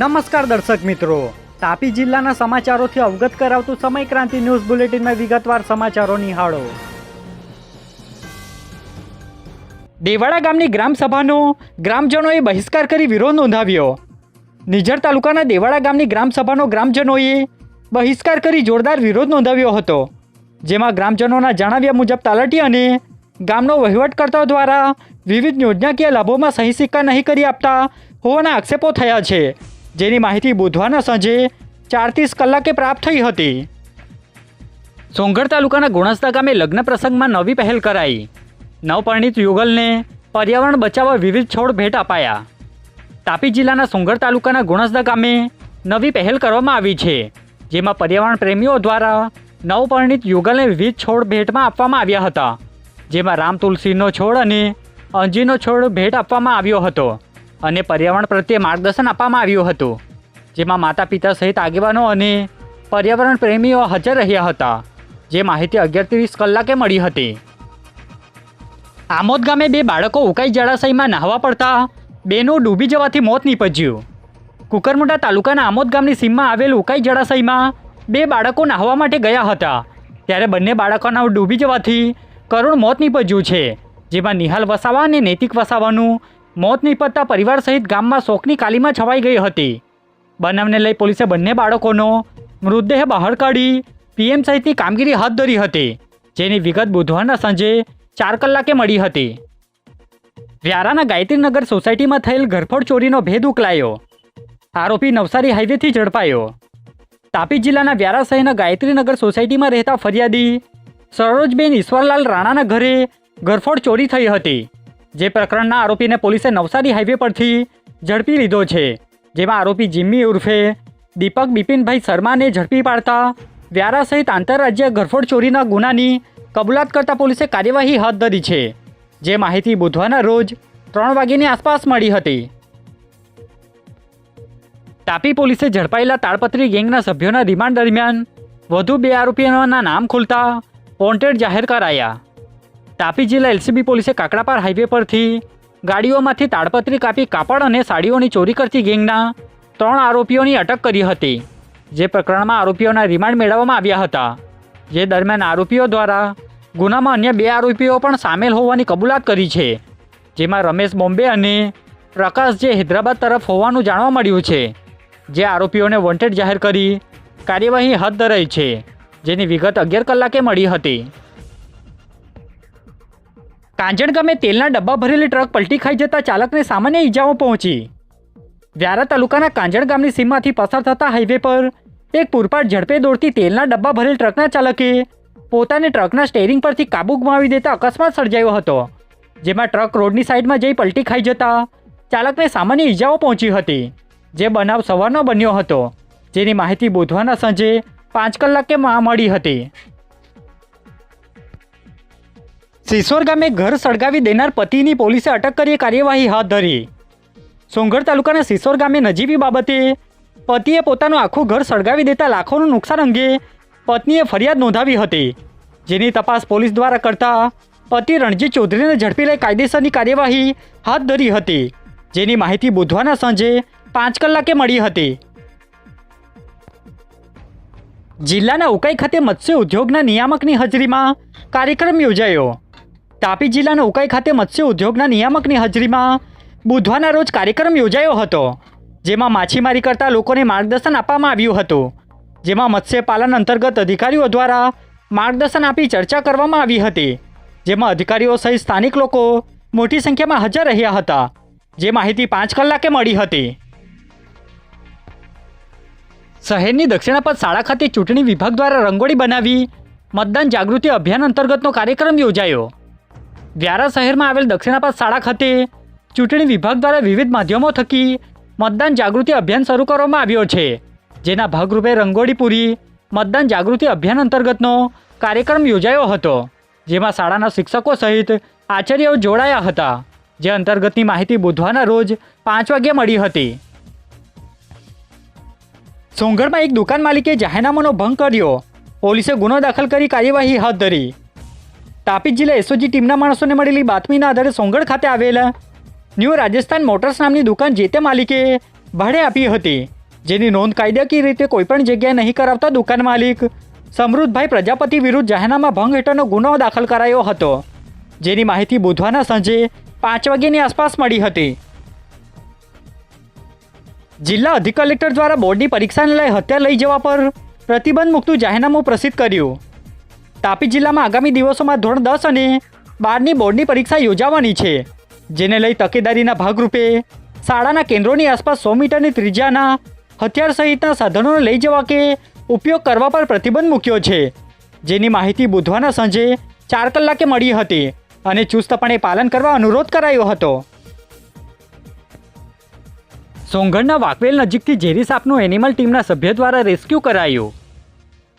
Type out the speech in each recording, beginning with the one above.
નમસ્કાર દર્શક મિત્રો. તાપી જિલ્લાના સમાચારોથી અવગત કરાવતું સમય ક્રાંતિ ન્યૂઝ બુલેટિનમાં વિગતવાર સમાચારો નિહાળો. દેવાડા ગામની ગ્રામસભાનો ગ્રામજનોએ બહિષ્કાર કરી વિરોધ નોંધાવ્યો. નિઝર તાલુકાના દેવાડા ગામની ગ્રામસભાનો ગ્રામજનોએ બહિષ્કાર કરી જોરદાર વિરોધ નોંધાવ્યો હતો. જેમાં ગ્રામજનોના જણાવ્યા મુજબ તાલાટી અને ગામનો વહીવટકર્તાઓ દ્વારા વિવિધ યોજનાકીય લાભોમાં સહી સિક્કા નહીં કરી આપતા હોવાના આક્ષેપો થયા છે. જેની માહિતી બુધવારના સાંજે ચારત્રીસ કલાકે પ્રાપ્ત થઈ હતી. સોંગઢ તાલુકાના ગુણસ્તા ગામે લગ્ન પ્રસંગમાં નવી પહેલ કરાઈ. નવપરિણીત યુગલને પર્યાવરણ બચાવવા વિવિધ છોડ ભેટ અપાયા. તાપી જિલ્લાના સોંગઢ તાલુકાના ગુણસદા ગામે નવી પહેલ કરવામાં આવી છે, જેમાં પર્યાવરણ પ્રેમીઓ દ્વારા નવપરિણીત યુગલને વિવિધ છોડ ભેટમાં આપવામાં આવ્યા હતા, જેમાં રામ તુલસીનો છોડ અને અંજીનો છોડ ભેટ આપવામાં આવ્યો હતો. અને પર્યાવરણ પ્રત્યે માર્ગદર્શન આપવામાં આવ્યું હતું, જેમાં માતા પિતા સહિત આગેવાનો અને પર્યાવરણ પ્રેમીઓ હાજર રહ્યા હતા, જે માહિતી અગિયાર ત્રીસ કલાકે મળી હતી. આમોદ ગામે બે બાળકો ઉકાઈ જળાશયમાં નહાવા પડતા બેનું ડૂબી જવાથી મોત નીપજ્યું. કુકરમુંડા તાલુકાના આમોદ ગામની સીમમાં આવેલ ઉકાઈ જળાશયમાં બે બાળકો નહાવા માટે ગયા હતા, ત્યારે બંને બાળકોના ડૂબી જવાથી કરુણ મોત નીપજ્યું છે, જેમાં નિહાલ વસાવા અને નૈતિક વસાવાનું મોત નીપજતા પરિવાર સહિત ગામમાં શોકની કાલીમાં છવાઈ ગઈ હતી. બનાવને લઈ પોલીસે બંને બાળકોનો મૃતદેહ બહાર કાઢી પીએમ સહિતની કામગીરી હાથ ધરી હતી, જેની વિગત બુધવારના સાંજે ચાર કલાકે મળી હતી. વ્યારાના ગાયત્રીનગર સોસાયટીમાં થયેલ ઘરફોડ ચોરીનો ભેદ ઉકલાયો. આરોપી નવસારી હાઈવેથી ઝડપાયો. તાપી જિલ્લાના વ્યારા શહેરના ગાયત્રીનગર સોસાયટીમાં રહેતા ફરિયાદી સરોજબેન ઈશ્વરલાલ રાણાના ઘરે ઘરફોડ ચોરી થઈ હતી. જે પ્રકરણના આરોપીને પોલીસે નવસારી હાઈવે પરથી ઝડપી લીધો છે, જેમાં આરોપી જિમ્મી ઉર્ફે દીપક બિપિનભાઈ શર્માને ઝડપી પાડતા વ્યારા સહિત આંતરરાજ્ય ઘરફોડ ચોરીના ગુનાની કબૂલાત કરતા પોલીસે કાર્યવાહી હાથ ધરી છે, જે માહિતી બુધવારના રોજ ત્રણ વાગ્યાની આસપાસ મળી હતી. તાપી પોલીસે ઝડપાયેલા તાળપત્રી ગેંગના સભ્યોના રિમાન્ડ દરમિયાન વધુ બે આરોપીઓના નામ ખુલતા વોન્ટેડ જાહેર કરાયા. તાપી જિલ્લા એલસીબી પોલીસે કાકડાપાર હાઈવે પરથી ગાડીઓમાંથી તાડપત્રી કાપી કાપડ અને સાડીઓની ચોરી કરતી ગેંગના ત્રણ આરોપીઓની અટક કરી હતી, જે પ્રકરણમાં આરોપીઓના રિમાન્ડ મેળવવામાં આવ્યા હતા. જે દરમિયાન આરોપીઓ દ્વારા ગુનામાં અન્ય બે આરોપીઓ પણ સામેલ હોવાની કબૂલાત કરી છે, જેમાં રમેશ બોમ્બે અને પ્રકાશ જે હૈદરાબાદ તરફ હોવાનું જાણવા મળ્યું છે, જે આરોપીઓને વોન્ટેડ જાહેર કરી કાર્યવાહી હાથ ધરાઈ છે, જેની વિગત અગિયાર કલાકે મળી હતી. કાંજણ ગામે તેલના ડબ્બા ભરેલી ટ્રક પલટી ખાઈ જતા ચાલકને સામાન્ય ઈજાઓ પહોંચી. વ્યારા તાલુકાના કાંજણ ગામની સીમમાંથી પસાર થતા હાઈવે પર એક પૂરપાટ ઝડપે દોડતી તેલના ડબ્બા ભરેલ ટ્રકના ચાલકે પોતાને ટ્રકના સ્ટેરિંગ પરથી કાબુ ગુમાવી દેતા અકસ્માત સર્જાયો હતો, જેમાં ટ્રક રોડની સાઈડમાં જઈ પલટી ખાઈ જતા ચાલકને સામાન્ય ઈજાઓ પહોંચી હતી, જે બનાવ સવારનો બન્યો હતો, જેની માહિતી બુધવારના સાંજે પાંચ કલાકે મળી હતી. સિસોર ગામે ઘર સળગાવી દેનાર પતિની પોલીસે અટક કરી કાર્યવાહી હાથ ધરી. સોંગઢ તાલુકાના સિસોર ગામે નજીવી બાબતે પતિએ પોતાનું આખું ઘર સળગાવી દેતા લાખોનું નુકસાન અંગે પત્નીએ ફરિયાદ નોંધાવી હતી. જેની તપાસ પોલીસ દ્વારા કરતા પતિ રણજીત ચૌધરીને ઝડપી લઈ કાયદેસરની કાર્યવાહી હાથ ધરી હતી, જેની માહિતી બુધવારના સાંજે પાંચ કલાકે મળી હતી. જિલ્લાના ઉકાઈ ખાતે મત્સ્ય ઉદ્યોગના નિયામકની હાજરીમાં કાર્યક્રમ યોજાયો. તાપી જિલ્લાના ઉકાઈ ખાતે મત્સ્ય ઉદ્યોગના નિયામકની હાજરીમાં બુધવારના રોજ કાર્યક્રમ યોજાયો હતો, જેમાં માછીમારી કરતા લોકોને માર્ગદર્શન આપવામાં આવ્યું હતું. જેમાં મત્સ્યપાલન અંતર્ગત અધિકારીઓ દ્વારા માર્ગદર્શન આપી ચર્ચા કરવામાં આવી હતી, જેમાં અધિકારીઓ સહિત સ્થાનિક લોકો મોટી સંખ્યામાં હાજર રહ્યા હતા, જે માહિતી પાંચ કલાકે મળી હતી. શહેરની દક્ષિણાપથ શાળા ખાતે ચૂંટણી વિભાગ દ્વારા રંગોળી બનાવી મતદાન જાગૃતિ અભિયાન અંતર્ગતનો કાર્યક્રમ યોજાયો. વ્યારા શહેરમાં આવેલ દક્ષિણાપથ શાળા ખાતે ચૂંટણી વિભાગ દ્વારા વિવિધ માધ્યમો થકી મતદાન જાગૃતિ અભિયાન શરૂ કરવામાં આવ્યો છે, જેના ભાગરૂપે રંગોળી પૂરી મતદાન જાગૃતિ અભિયાન અંતર્ગતનો કાર્યક્રમ યોજાયો હતો, જેમાં શાળાના શિક્ષકો સહિત આચાર્યો જોડાયા હતા, જે અંતર્ગતની માહિતી બુધવારના રોજ પાંચ વાગ્યે મળી હતી. સોંગઢમાં એક દુકાન માલિકે જાહેરનામાનો ભંગ કર્યો, પોલીસે ગુનો દાખલ કરી કાર્યવાહી હાથ ધરી. તાપી જિલ્લા એસઓજી ટીમના માણસોને મળેલી બાતમીના આધારે સોંગઢ ખાતે આવેલા ન્યૂ રાજસ્થાન મોટર્સ નામની દુકાન જે તે માલિકે ભાડે આપી હતી, જેની નોંધ કાયદાકીય રીતે કોઈપણ જગ્યાએ નહીં કરાવતા દુકાન માલિક સમૃદ્ધભાઈ પ્રજાપતિ વિરુદ્ધ જાહેરનામા ભંગ હેઠળનો ગુનો દાખલ કરાયો હતો, જેની માહિતી બુધવારના સાંજે પાંચ વાગ્યાની આસપાસ મળી હતી. જિલ્લા અધિક કલેક્ટર દ્વારા બોર્ડની પરીક્ષાને લઈ હત્યા લઈ જવા પર પ્રતિબંધ મૂકતું જાહેરનામું પ્રસિદ્ધ કર્યું. તાપી જિલ્લામાં આગામી દિવસોમાં ધોરણ દસ અને બારની બોર્ડની પરીક્ષા યોજાવાની છે, જેને લઈ તકેદારીના ભાગરૂપે શાળાના કેન્દ્રોની આસપાસ સો મીટરની ત્રિજ્યાના હથિયાર સહિતના સાધનોને લઈ જવા કે ઉપયોગ કરવા પર પ્રતિબંધ મૂક્યો છે. જેની માહિતી બુધવારના સાંજે ચાર કલાકે મળી હતી અને ચુસ્તપણે પાલન કરવા અનુરોધ કરાયો હતો. સોંગણના વાકવેલ નજીકથી ઝેરી સાપનું એનિમલ ટીમના સભ્ય દ્વારા રેસ્ક્યુ કરાયું.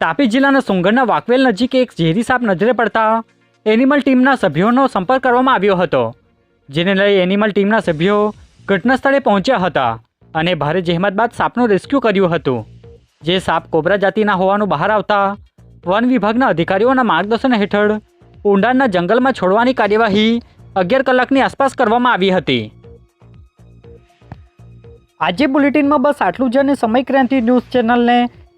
તાપી જિલ્લાના સુંગરના વાકવેલ નજીક એક ઝેરી સાપ નજરે પડતા એનિમલ ટીમના સભ્યોનો સંપર્ક કરવામાં આવ્યો હતો, જેને લઈ એનિમલ ટીમના સભ્યો ઘટના સ્થળે પહોંચ્યા હતા અને ભારે જહેમત બાદ સાપનું રેસ્ક્યુ કર્યું હતું. જે સાપ કોબરા જાતિના હોવાનું બહાર આવતા વન વિભાગના અધિકારીઓના માર્ગદર્શન હેઠળ ઊંડાણના જંગલમાં છોડવાની કાર્યવાહી અગિયાર કલાકની આસપાસ કરવામાં આવી હતી. આજે બુલેટિનમાં બસ આટલું જ અને સમય ક્રાંતિ ન્યૂઝ ચેનલને